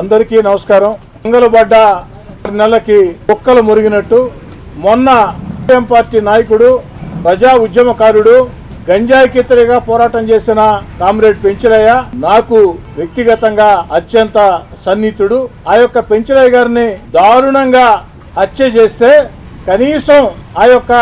అందరికీ నమస్కారం. మంగళబడ్డ నెలకి కుక్కలు మురిగినట్టు మొన్న సిపిఎం పార్టీ నాయకుడు ప్రజా ఉద్యమకారుడు గంజాయి కిత్తరిగా పోరాటం చేసిన కామ్రేడ్ పెంచలయ్య నాకు వ్యక్తిగతంగా అత్యంత సన్నిహితుడు. ఆ యొక్క పెంచలయ్య గారిని దారుణంగా హత్య చేస్తే కనీసం ఆ యొక్క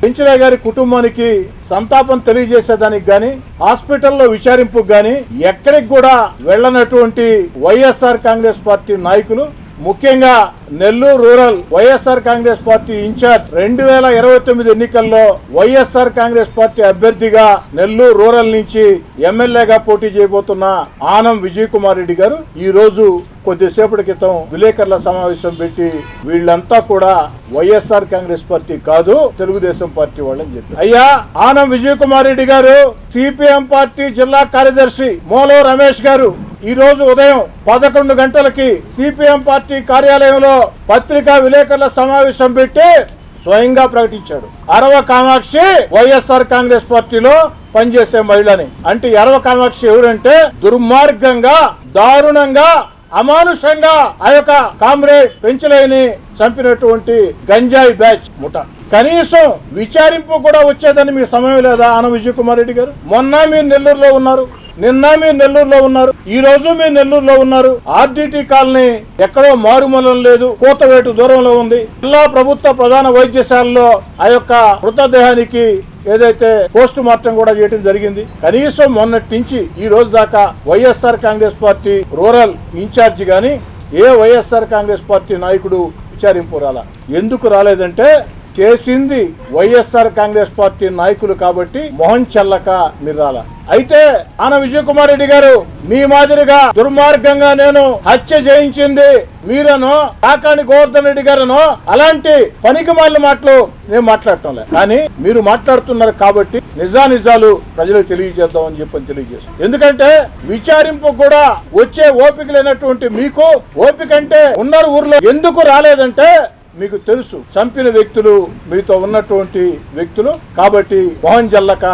పెంచరాయ్ గారి కుటుంబానికి సంతాపం తెలియజేసేదానికి గాని హాస్పిటల్లో విచారింపు గాని ఎక్కడికి కూడా వెళ్ళనటువంటి వైఎస్ఆర్ కాంగ్రెస్ పార్టీ నాయకులు ముఖ్యంగా Nellore rural YSR Congress party incharge రెండు వేల ఇరవై తొమ్మిది ఎన్నికల్లో వైఎస్ఆర్ కాంగ్రెస్ పార్టీ అభ్యర్థిగా నెల్లూరు రూరల్ నుంచి ఎమ్మెల్యేగా పోటీ చేయబోతున్న ఆనం విజయ్ కుమార్ రెడ్డి గారు ఈ రోజు కొద్దిసేపటి క్రితం విలేకరుల సమావేశం పెట్టి వీళ్ళంతా కూడా వైఎస్ఆర్ కాంగ్రెస్ పార్టీ కాదు తెలుగుదేశం పార్టీ వాళ్ళని చెప్పి అయ్యా ఆనం విజయ్ కుమార్ రెడ్డి గారు సిపిఎం పార్టీ జిల్లా కార్యదర్శి మోలో రమేష్ గారు ఈ రోజు ఉదయం పదకొండు గంటలకి సిపిఎం పార్టీ కార్యాలయంలో పత్రికా విలేకరుల సమావేశం పెట్టి స్వయంగా ప్రకటించాడు. అరవ కామాక్షి వైఎస్ఆర్ కాంగ్రెస్ పార్టీలో పనిచేసే మహిళని. అంటే అరవ కామాక్షి ఎవరంటే దుర్మార్గంగా దారుణంగా అమానుషంగా ఆ యొక్క కామ్రేడ్ పెంచలేని చంపినటువంటి గంజాయి బ్యాచ్ ముఠ. కనీసం విచారింపు కూడా వచ్చేదని మీకు సమయం లేదా? ఆన విజయ్ కుమార్ రెడ్డి గారు. మొన్న మీరు నెల్లూరులో ఉన్నారు. నిన్న మీరు నెల్లూరులో ఉన్నారు. ఈ రోజు మీరు నెల్లూరులో ఉన్నారు. ఆర్డిటి కాలనీ ఎక్కడో మారుమూలం లేదు. కోతవేటు దూరంలో ఉంది. జిల్లా ప్రభుత్వ ప్రధాన వైద్యశాలలో ఆ యొక్క మృతదేహానికి ఏదైతే పోస్ట్ మార్టం కూడా చేయడం జరిగింది. కనీసం మొన్నటి నుంచి ఈ రోజు దాకా YSR Congress party rural incharge గాని ఏ వైఎస్ఆర్ కాంగ్రెస్ పార్టీ నాయకుడు విచారింపు రాలా. ఎందుకు రాలేదంటే చేసింది వైఎస్ఆర్ కాంగ్రెస్ పార్టీ నాయకులు కాబట్టి మొహం చెల్లక మీరు రాలా అయితే ఆన విజయ్ కుమార్ రెడ్డి గారు మీ మాదిరిగా దుర్మార్గంగా నేను హత్య చేయించింది మీరను కాకాని గోవర్ధన్ రెడ్డి గారును అలాంటి పనికి మాలిన మాటలు నేను మాట్లాడటం లేదు. కానీ మీరు మాట్లాడుతున్నారు కాబట్టి నిజానిజాలు ప్రజలకు తెలియజేద్దామని చెప్పని తెలియజేస్తాం ఎందుకంటే విచారింపు కూడా వచ్చే ఓపిక లేనటువంటి మీకు ఓపిక అంటే ఉన్నారు ఊర్లో ఎందుకు రాలేదంటే మీకు తెలుసు చంపిన వ్యక్తులు మీతో ఉన్నటువంటి వ్యక్తులు. కాబట్టి మోహన్ జల్లక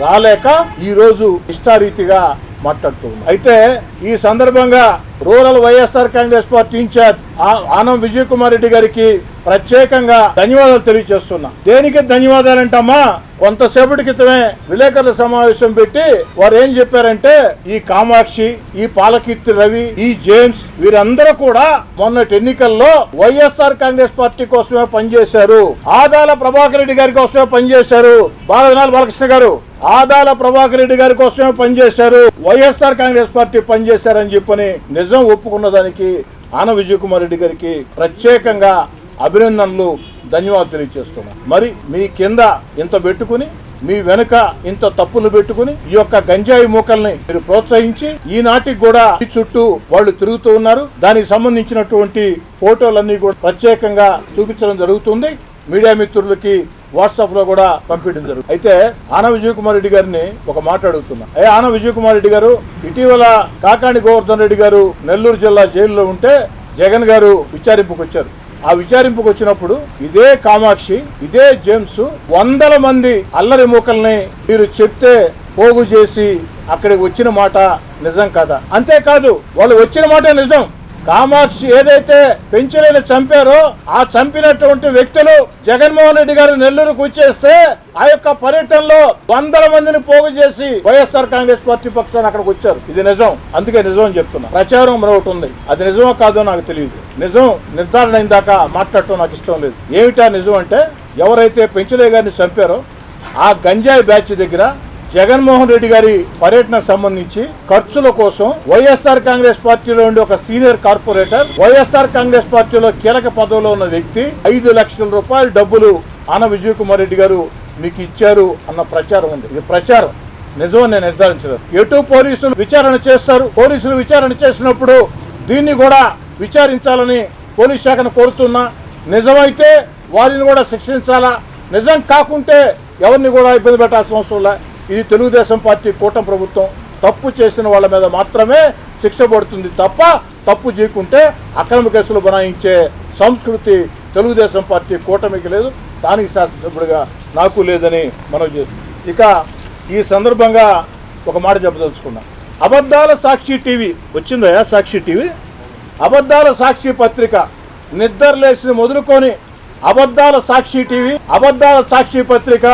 రాలేక ఈ రోజు ఇష్టారీతిగా మాట్లాడుతూ అయితే ఈ సందర్భంగా rural YSR Congress party incharge ఆ- ఆనం విజయ్ కుమార్ రెడ్డి గారికి ప్రత్యేకంగా ధన్యవాదాలు తెలియజేస్తున్నా. దేనికి ధన్యవాదాలంటమ్మా కొంతసేపటి క్రితమే విలేకరుల సమావేశం పెట్టి వారు ఏం చెప్పారంటే ఈ కామాక్షి ఈ పాలకీర్తి రవి ఈ జేమ్స్ వీరందరూ కూడా మొన్నటి ఎన్నికల్లో వైఎస్ఆర్ కాంగ్రెస్ పార్టీ కోసమే పనిచేశారు. ఆదాల ప్రభాకర్ రెడ్డి గారి కోసమే పనిచేశారు. బాలనాథ్ బాలకృష్ణ గారు ఆదాల ప్రభాకర్ రెడ్డి గారి కోసమే పనిచేశారు. వైఎస్ఆర్ కాంగ్రెస్ పార్టీ పనిచేశారని చెప్పని నిజం ఒప్పుకున్న దానికి ఆన విజయ్ కుమార్ రెడ్డి గారికి ప్రత్యేకంగా అభినందనలు ధన్యవాదాలు తెలియజేస్తున్నాను మరి మీ కింద ఇంత పెట్టుకుని మీ వెనుక ఇంత తప్పులు పెట్టుకుని ఈ యొక్క గంజాయి మూకల్ని మీరు ప్రోత్సహించి ఈనాటికి కూడా ఈ చుట్టూ వాళ్ళు తిరుగుతూ ఉన్నారు. దానికి సంబంధించినటువంటి ఫోటోలన్నీ కూడా ప్రత్యేకంగా చూపించడం జరుగుతుంది. మీడియా మిత్రులకి వాట్సాప్లో కూడా పంపించడం జరుగుతుంది. అయితే ఆన విజయ్ కుమార్ రెడ్డి గారిని ఒక మాట అడుగుతున్నా. అయ్యా ఆన విజయ్ కుమార్ రెడ్డి గారు ఇటీవల కాకాణి గోవర్ధన్ రెడ్డి గారు నెల్లూరు జిల్లా జైల్లో ఉంటే జగన్ గారు విచారింపుకొచ్చారు. ఆ విచారింపుకు వచ్చినప్పుడు ఇదే కామాక్షి ఇదే జేమ్స్ వందల మంది అల్లరి మూకల్ని మీరు చెప్తే పోగు చేసి అక్కడికి వచ్చిన మాట నిజం కదా? అంతేకాదు వాళ్ళు వచ్చిన మాట నిజం. కామాక్షి ఏదైతే పెంచలేని చంపారో ఆ చంపినటువంటి వ్యక్తులు జగన్మోహన్ రెడ్డి గారు నెల్లూరుకు వచ్చేస్తే ఆ యొక్క పర్యటనలో వందల మందిని పోగు చేసి వైఎస్ఆర్ కాంగ్రెస్ పార్టీ పక్షాన్ని అక్కడికి వచ్చారు. ఇది నిజం. అందుకే నిజం చెప్తున్నా. ప్రచారం మరొకటి ఉంది. అది నిజమో కాదో నాకు తెలియదు. నిజం నిర్ధారణ అయిన దాకా మాట్లాడటం నాకు ఇష్టం లేదు. ఏమిటా నిజం అంటే ఎవరైతే పెంచలే గారిని చంపారో ఆ గంజాయి బ్యాచ్ దగ్గర జగన్మోహన్ రెడ్డి గారి పర్యటన సంబంధించి ఖర్చుల కోసం వైఎస్ఆర్ కాంగ్రెస్ పార్టీలో ఉండే ఒక సీనియర్ కార్పొరేటర్ వైఎస్ఆర్ కాంగ్రెస్ పార్టీలో కీలక పదవిలో ఉన్న వ్యక్తి ఐదు లక్షల రూపాయల డబ్బులు ఆన విజయ్ కుమార్ రెడ్డి గారు మీకు ఇచ్చారు అన్న ప్రచారం ఉంది. ఇది ప్రచారం. నిజమని నేను నిర్ధారించలేదు. ఎటు పోలీసులు విచారణ చేస్తారు? పోలీసులు విచారణ చేసినప్పుడు దీన్ని కూడా విచారించాలని పోలీస్ శాఖను కోరుతున్నా. నిజమైతే వారిని కూడా శిక్షించాలా? నిజం కాకుంటే ఎవరిని కూడా ఇబ్బంది పెట్టాల్సిన అవసరం లే. ఇది తెలుగుదేశం పార్టీ కూటమి ప్రభుత్వం. తప్పు చేసిన వాళ్ళ మీద మాత్రమే శిక్ష పడుతుంది తప్ప తప్పు చేయకుంటే అక్రమ కేసులు బనాయించే సంస్కృతి తెలుగుదేశం పార్టీ కూటమికి లేదు. స్థానిక శాసనసభ్యుడిగా నాకు లేదని మనం చేస్తుంది. ఇక ఈ సందర్భంగా ఒక మాట చెప్పదలుచుకున్నా. అబద్ధాల సాక్షి టీవీ వచ్చిందా సాక్షి టీవీ? అబద్ధాల సాక్షి పత్రిక నిద్రలేసి మొదలుకొని అబద్ధాల సాక్షి టీవీ అబద్ధాల సాక్షి పత్రిక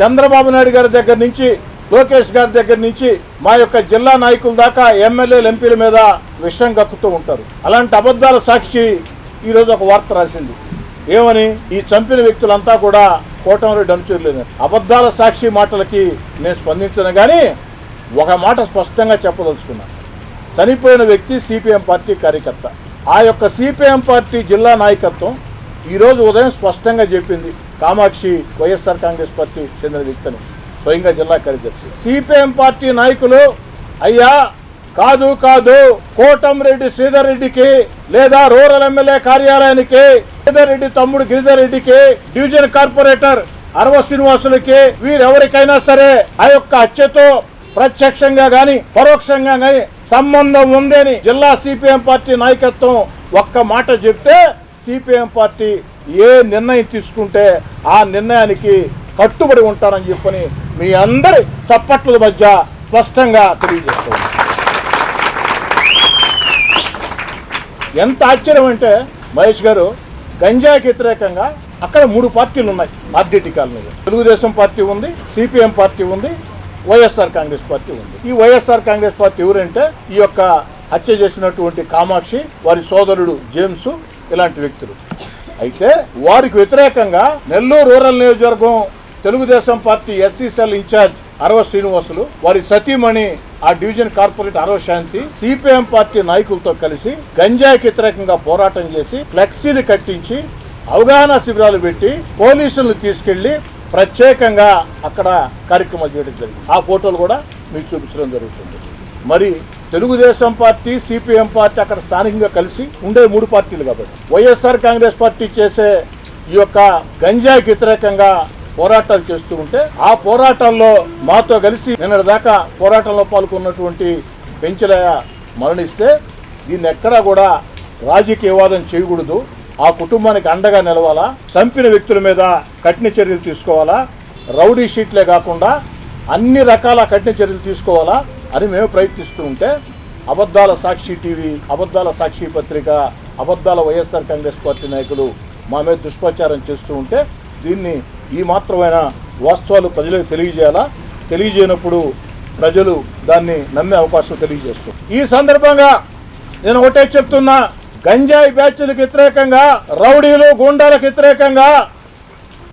చంద్రబాబు నాయుడు గారి దగ్గర నుంచి లోకేష్ గారి దగ్గర నుంచి మా యొక్క జిల్లా నాయకుల దాకా ఎమ్మెల్యేలు ఎంపీల మీద విషయం కక్కుతూ ఉంటారు. అలాంటి అబద్ధాల సాక్షి ఈరోజు ఒక వార్త రాసింది. ఏమని? ఈ చంపిన వ్యక్తులంతా కూడా కోటమిరెడ్డి అనుచరులేదు అబద్ధాల సాక్షి మాటలకి నేను స్పందించను కానీ ఒక మాట స్పష్టంగా చెప్పదలుచుకున్నాను చనిపోయిన వ్యక్తి సిపిఎం పార్టీ కార్యకర్త. ఆ యొక్క సిపిఎం పార్టీ జిల్లా నాయకత్వం ఈరోజు ఉదయం స్పష్టంగా చెప్పింది. కామాక్షి వైఎస్ఆర్ కాంగ్రెస్ పార్టీ చెందిన వ్యక్తిని స్వయంగా జిల్లా కార్యదర్శి. సిపిఎం పార్టీ నాయకులు అయ్యా కాదు కాదు కోటంరెడ్డి శ్రీధర్ రెడ్డికి లేదా రూరల్ ఎమ్మెల్యే కార్యాలయానికి శ్రీధర్ రెడ్డి తమ్ముడు గిరిధర్ రెడ్డికి డివిజన్ కార్పొరేటర్ అరవ శ్రీనివాసులకి వీరెవరికైనా సరే ఆ యొక్క హత్యతో ప్రత్యక్షంగా కానీ పరోక్షంగా కానీ సంబంధం ఉందని జిల్లా సిపిఎం పార్టీ నాయకత్వం ఒక్క మాట చెప్తే సిపిఎం పార్టీ ఏ నిర్ణయం తీసుకుంటే ఆ నిర్ణయానికి కట్టుబడి ఉంటారని చెప్పని మీ అందరి చప్పట్ల మధ్య స్పష్టంగా తెలియజేస్తుంది ఎంత ఆశ్చర్యం అంటే మహేష్ గారు గంజాయికి వ్యతిరేకంగా అక్కడ మూడు పార్టీలు ఉన్నాయి ఆర్డిటి కాలనీలో. తెలుగుదేశం పార్టీ ఉంది సిపిఎం పార్టీ ఉంది వైఎస్ఆర్ కాంగ్రెస్ పార్టీ ఉంది. ఈ వైఎస్ఆర్ కాంగ్రెస్ పార్టీ ఎవరంటే ఈ యొక్క హత్య చేసినటువంటి కామాక్షి వారి సోదరుడు జేమ్స్ ఇలాంటి వ్యక్తులు. అయితే వారికి వ్యతిరేకంగా నెల్లూరు రూరల్ నియోజకవర్గం Telugu Desam party SC cell incharge Arava Srinivasulu వారి సతీమణి ఆ division corporate Arava Shanti CPM party నాయకులతో కలిసి గంజాయికి వ్యతిరేకంగా పోరాటం చేసి ఫ్లెక్సీలు కట్టించి అవగాహన శిబిరాలు పెట్టి పోలీసులను తీసుకెళ్ళి ప్రత్యేకంగా అక్కడ కార్యక్రమాలు చేయడం జరిగింది. ఆ ఫోటోలు కూడా మీకు చూపించడం జరుగుతుంది. మరి తెలుగుదేశం పార్టీ సిపిఎం పార్టీ అక్కడ స్థానికంగా కలిసి ఉండే మూడు పార్టీలు కాబట్టి. వైఎస్ఆర్ కాంగ్రెస్ పార్టీ చేసే ఈ యొక్క గంజాయికి వ్యతిరేకంగా పోరాటాలు చేస్తూ ఉంటే ఆ పోరాటాల్లో మాతో కలిసి నిన్న దాకా పోరాటంలో పాల్గొన్నటువంటి పెంచలయ్య మరణిస్తే దీన్ని ఎక్కడా కూడా రాజకీయవాదం చేయకూడదు. ఆ కుటుంబానికి అండగా నిలవాలా? చంపిన వ్యక్తుల మీద కఠిన చర్యలు తీసుకోవాలా? రౌడీ షీట్లే కాకుండా అన్ని రకాల కఠిన చర్యలు తీసుకోవాలా అని మేము ప్రయత్నిస్తూ ఉంటే అబద్ధాల సాక్షి టీవీ అబద్ధాల సాక్షి పత్రిక అబద్ధాల వైఎస్ఆర్ కాంగ్రెస్ పార్టీ నాయకులు మా మీద దుష్ప్రచారం చేస్తూ ఉంటే దీన్ని ఈ మాత్రమైన వాస్తవాలు ప్రజలకు తెలియజేయాలా? తెలియజేయనప్పుడు ప్రజలు దాన్ని నమ్మే అవకాశం తెలియజేస్తుంది. ఈ సందర్భంగా నేను ఒకటే చెప్తున్నా గంజాయి బ్యాచ్లకు వ్యతిరేకంగా రౌడీలు గుండాలకు వ్యతిరేకంగా